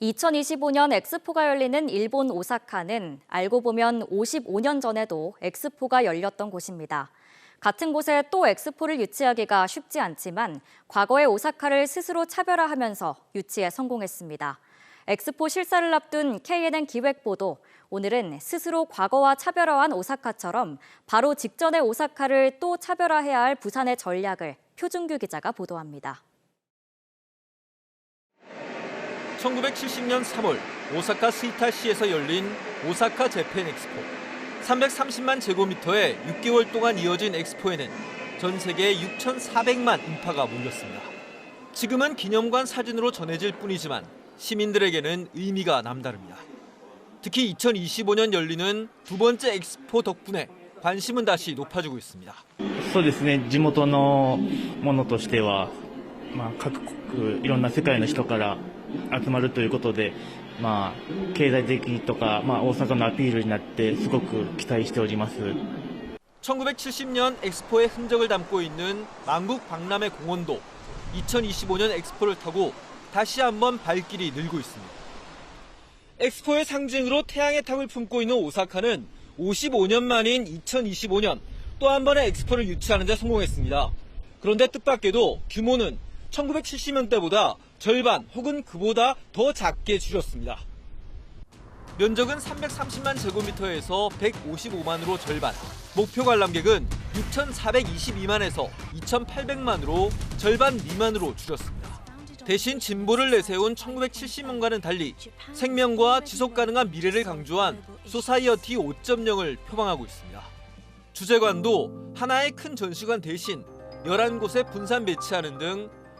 2025년 엑스포가 열리는 일본 오사카는 알고 보면 55년 전에도 엑스포가 열렸던 곳입니다. 같은 곳에 또 엑스포를 유치하기가 쉽지 않지만 과거의 오사카를 스스로 차별화하면서 유치에 성공했습니다. 엑스포 실사를 앞둔 KNN 기획보도 오늘은 스스로 과거와 차별화한 오사카처럼 바로 직전의 오사카를 또 차별화해야 할 부산의 전략을 표준규 기자가 보도합니다. 1970년 3월 오사카 스이타시에서 열린 오사카 재팬 엑스포. 330만 제곱미터에 6개월 동안 이어진 엑스포에는 전 세계 6,400만 인파가 몰렸습니다. 지금은 기념관 사진으로 전해질 뿐이지만 시민들에게는 의미가 남다릅니다. 특히 2025년 열리는 두 번째 엑스포 덕분에 관심은 다시 높아지고 있습니다. そうですね、地元のものとしては、 まあ、各国、いろんな世界の人から集まるということで、まあ、経済的とか、まあ、大阪のアピールになって、すごく期待しております。 1970년 엑스포의 흔적을 담고 있는 만국 박람회 공원도 2025년 엑스포를 타고 다시 한번 발길이 늘고 있습니다. 엑스포의 상징으로 태양의 탑을 품고 있는 오사카는 55년 만인 2025년 또 한 번의 엑스포를 유치하는 데 성공했습니다. 그런데 뜻밖에도 규모는 1970년 때보다 절반 혹은 그보다 더 작게 줄였습니다. 면적은 330만 제곱미터에서 155만으로 절반, 목표 관람객은 6,422만에서 2,800만으로 절반 미만으로 줄였습니다. 대신 진보를 내세운 1970년과는 달리 생명과 지속 가능한 미래를 강조한 소사이어티 5.0을 표방하고 있습니다. 주재관도 하나의 큰 전시관 대신 11곳에 분산 배치하는 등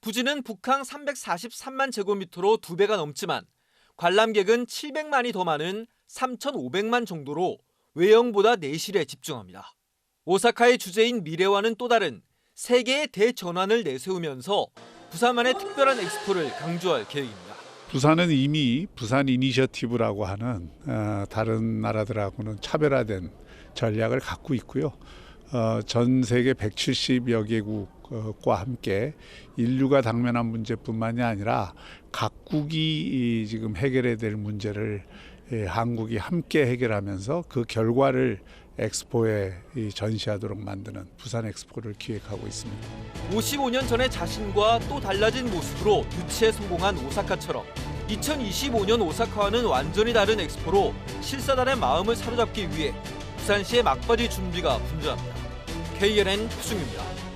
부지는 북항 343만 제곱미터로 두 배가 넘지만 관람객은 700만이 더 많은 3,500만 정도로 외형보다 내실에 집중합니다. 오사카의 주제인 미래와는 또 다른 세계의 대전환을 내세우면서 부산만의 특별한 엑스포를 강조할 계획입니다. 부산은 이미 부산 이니셔티브라고 하는 어, 다른 나라들하고는 차별화된 전략을 갖고 있고요. 어, 전 세계 170여 개국 과 함께 인류가 당면한 문제뿐만이 아니라 각국이 이 지금 해결해야 될 문제를 예, 한국이 함께 해결하면서 그 결과를 엑스포에 이 전시하도록 만드는 부산 엑스포를 기획하고 있습니다. 55년 전의 자신과 또 달라진 모습으로 유치에 성공한 오사카처럼 2025년 오사카와는 완전히 다른 엑스포로 실사단의 마음을 사로잡기 위해 부산시의 막바지 준비가 분주합니다. KNN 표승입니다.